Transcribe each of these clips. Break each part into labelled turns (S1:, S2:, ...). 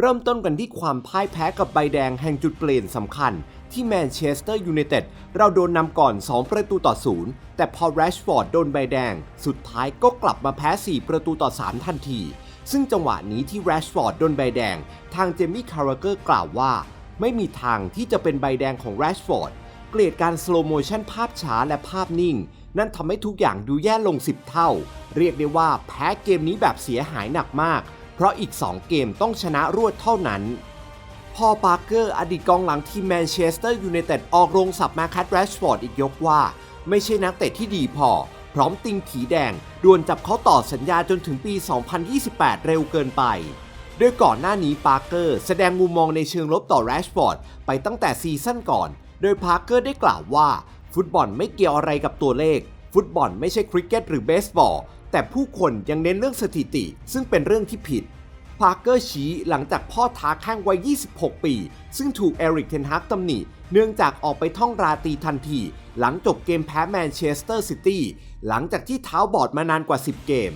S1: เริ่มต้นกันที่ความพ่ายแพ้กับใบแดงแห่งจุดเปลี่ยนสำคัญ ที่แมนเชสเตอร์ยูไนเต็ดเราโดนนำก่อน 2 ประตูต่อศูนย์แต่พอแรชฟอร์ดโดนใบแดง สุดท้ายก็กลับมาแพ้ 4 ประตูต่อ 3 ทันที ซึ่งจังหวะนี้ที่แรชฟอร์ดโดนใบแดง ทางเจมี่คาร์เกอร์กล่าวว่า ไม่มีทางที่จะเป็นใบแดงของแรชฟอร์ดเกลียดการสโลโมชันภาพช้าและภาพนิ่ง นั่นทำให้ทุกอย่างดูแย่ลง 10 เท่า เรียกได้ว่าแพ้เกมนี้แบบเสียหายหนักมาก เพราะอีก 2 เกมต้องชนะรวดเท่านั้น พอปาร์เกอร์อดีตกองหลังทีมแมนเชสเตอร์ยูไนเต็ดออกโรงสับมาคัตแรชฟอร์ดอีกยกว่า ไม่ใช่นักเตะที่ดีพอ พร้อมติงผีแดงดวนจับเขาต่อสัญญาจนถึงปี 2028 เร็วเกินไปโดยก่อนหน้านี้ปาร์เกอร์แสดงมุมมองในเชิงลบต่อแรชฟอร์ดไปตั้งแต่ซีซั่นก่อน โดยปาร์เกอร์ได้กล่าวว่า ฟุตบอลไม่เกี่ยวอะไรกับตัวเลข ฟุตบอลไม่ใช่คริกเก็ตหรือเบสบอล แต่ผู้คนยังเน้นเรื่องสถิติ ซึ่งเป็นเรื่องที่ผิดพาร์เกอร์ชี้หลังจากพ่อท้าแข้งวัย 26 ปี ซึ่งถูกเอริกเทนฮักตำหนิ เนื่องจากออกไปท่องราตีทันที หลังจบเกมแพ้แมนเชสเตอร์ซิตี้หลังจากที่เท้าบอดมานานกว่า 10 เกม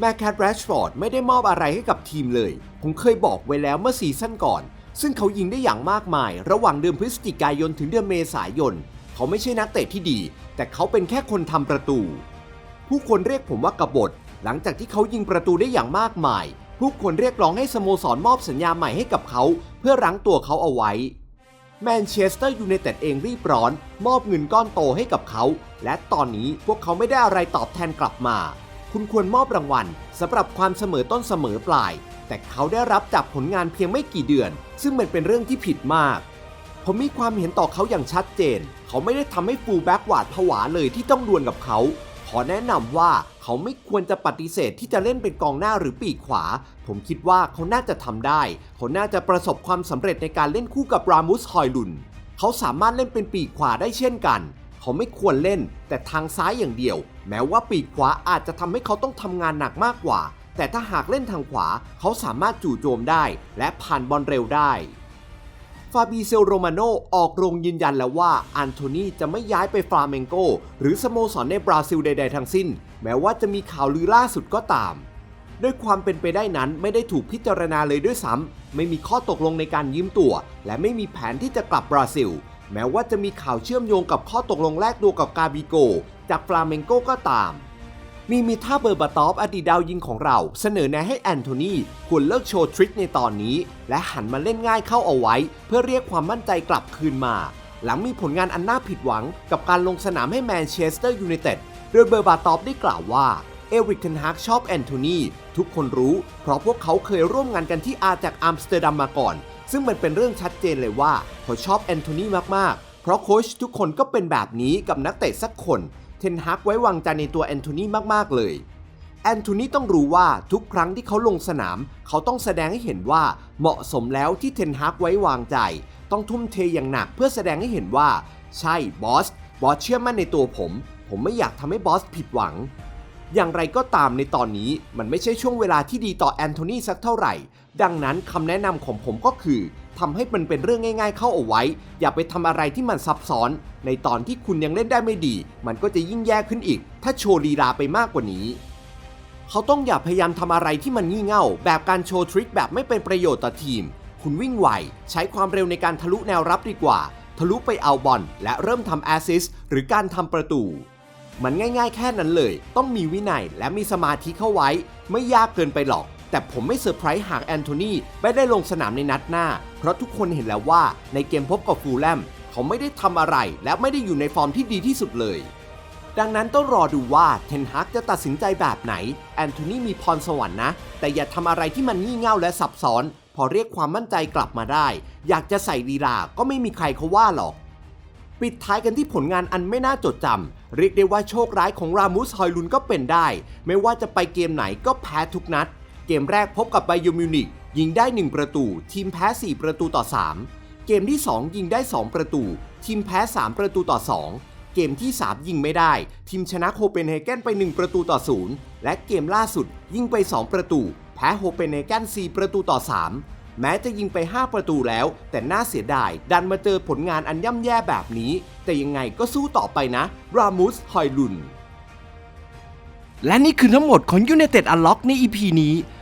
S1: แมคแคทแรชฟอร์ดไม่ได้มอบอะไรให้กับทีมเลย ผมเคยบอกไว้แล้วเมื่อซีซั่นก่อน ซึ่งเขายิงได้อย่างมากมาย ระหว่างเดือนพฤศจิกายนถึงเดือนเมษายน เขาไม่ใช่นักเตะที่ดี แต่เขาเป็นแค่คนทำประตู ผู้คนเรียกผมว่ากบฏ หลังจากที่เขายิงประตูได้อย่างมากมาย ผู้คนเรียกร้องให้สโมสรมอบสัญญาใหม่ให้กับเขา เพื่อรั้งตัวเขาเอาไว้แมนเชสเตอร์ยูไนเต็ดเองรีบร้อน มอบเงินก้อนโตให้กับเขา และตอนนี้พวกเขาไม่ได้อะไรตอบแทนกลับมา คุณควรมอบรางวัลสำหรับความเสมอต้นเสมอปลาย แต่เขาได้รับจากผลงานเพียงไม่กี่เดือน ซึ่งมันเป็นเรื่องที่ผิดมาก ผมมีความเห็นต่อเขาอย่างชัดเจน เขาไม่ได้ทำให้ฟูลแบ็กหวาดผวาเลยที่ต้องดวลกับเขา อแนะนำว่าเขาไม่ควรจะปฏิเสธที่จะเล่นเป็นกองหน้าหรือปีกขวา ผมคิดว่าเขาน่าจะทำได้ เขาน่าจะประสบความสำเร็จในการเล่นคู่กับรามุสฮอยลุน เขาสามารถเล่นเป็นปีกขวาได้เช่นกัน เขาไม่ควรเล่น แต่ทางซ้ายอย่างเดียว แม้ว่าปีกขวาอาจจะทำให้เขาต้องทำงานหนักมากกว่า แต่ถ้าหากเล่นทางขวา เขาสามารถจู่โจมได้ และผ่านบอลเร็วได้ ฟาบีเซลโรมาโนออกโรงยืนยันแล้วว่าอันโทนีจะไม่ย้ายไปฟลาเมงโก หรือสโมสรในบราซิลใด ๆ ทั้งสิ้น แม้ว่าจะมีข่าวลือล่าสุดก็ตามด้วยความเป็นไปได้นั้นไม่ได้ถูกพิจารณาเลยด้วยซ้ำ ไม่มีข้อตกลงในการยืมตัว และไม่มีแผนที่จะกลับบราซิล แม้ว่าจะมีข่าวเชื่อมโยงกับข้อตกลงแลกตัวกับกาบิโก จากฟลาเมงโกก็ตาม มีมิท่าเบอร์บาตอฟอดีตดาวยิงของเรา เสนอแนะให้แอนโทนีควรเลิกโชว์ทริคในตอนนี้ และหันมาเล่นง่ายเข้าเอาไว้ เพื่อเรียกความมั่นใจกลับคืนมา หลังมีผลงานอันน่าผิดหวังกับการลงสนามให้แมนเชสเตอร์ยูไนเต็ดโดยเบอร์บาตอฟได้กล่าวว่าเอริกเทนฮากชอบแอนโทนีทุกคนรู้เพราะพวกเขาเคยร่วมงานกันที่อาจากอัมสเตอร์ดัมมาก่อน ซึ่งมันเป็นเรื่องชัดเจนเลยว่าเขาชอบแอนโทนีมากๆ เพราะโค้ชทุกคนก็เป็นแบบนี้กับนักเตะสักคน เทนฮากไว้วางใจในตัวแอนโทนีมาก ๆ เลย แอนโทนีต้องรู้ว่าทุกครั้งที่เขาลงสนาม เขาต้องแสดงให้เห็นว่าเหมาะสมแล้วที่เทนฮากไว้วางใจ ต้องทุ่มเทอย่างหนักเพื่อแสดงให้เห็นว่า ใช่บอส บอสเชื่อมั่นในตัวผม ผมไม่อยากทำให้บอสผิดหวังอย่างไรก็ตามในตอนนี้มันไม่ใช่ช่วงเวลาที่ดีต่อแอนโทนีสักเท่าไหร่ ดังนั้นคำแนะนำของผมก็คือ ทำให้มันเป็นเรื่องง่าย ๆ เข้าเอาไว้ อย่าไปทำอะไรที่มันซับซ้อน ในตอนที่คุณยังเล่นได้ไม่ดี มันก็จะยิ่งแย่ขึ้นอีก ถ้าโชว์ลีลาไปมากกว่านี้ เขาต้องอย่าพยายามทำอะไรที่มันงี่เง่า แบบการโชว์ทริคแบบไม่เป็นประโยชน์ต่อทีม คุณวิ่งไหว ใช้ความเร็วในการทะลุแนวรับดีกว่า ทะลุไปเอาบอลและเริ่มทำแอสซิสหรือการทำประตูมันง่าย ๆ แค่นั้นเลย ต้องมีวินัยและมีสมาธิเข้าไว้ ไม่ยากเกินไปหรอก แต่ผมไม่เซอร์ไพรส์หากแอนโทนีไม่ได้ลงสนามในนัดหน้า เพราะทุกคนเห็นแล้วว่าในเกมพบกับฟูลแลมเขาไม่ได้ทำอะไร และไม่ได้อยู่ในฟอร์มที่ดีที่สุดเลย ดังนั้นต้องรอดูว่าเทนฮากจะตัดสินใจแบบไหน แอนโทนีมีพรสวรรค์นะ แต่อย่าทำอะไรที่มันงี่เง่าและซับซ้อน พอเรียกความมั่นใจกลับมาได้ อยากจะใส่ลีลาก็ไม่มีใครเขาว่าหรอกปิดท้ายกันที่ผลงานอันไม่น่าจดจำเรียกได้ว่าโชคร้ายของรามุสฮอยลุนก็เป็นได้ ไม่ว่าจะไปเกมไหนก็แพ้ทุกนัด มแรกพบกับไบยูมิวนิกยิงได้ 1 ประตู ทีมแพ้ 4 ประตูต่อ 3 เกมที่ 2 ยิงได้ 2 ประตู ทีมแพ้ 3 ประตูต่อ 2 เกมที่ 3 ยิงไม่ได้ ทีมชนะโคเปนเฮเกนไป 1 ประตูต่อ 0 และเกมล่าสุดยิงไป 2 ประตู แพ้โคเปนเฮเกน4 ประตูต่อ 3 แม้จะยิงไป 5 ประตูแล้ว แต่น่าเสียดาย ดันมาเจอผลงานอันย่ำแย่แบบนี้ แต่ยังไงก็สู้ต่อไปนะ รามุส ฮอยลุน
S2: และนี่คือทั้งหมดของ United Unlock ใน EP นี้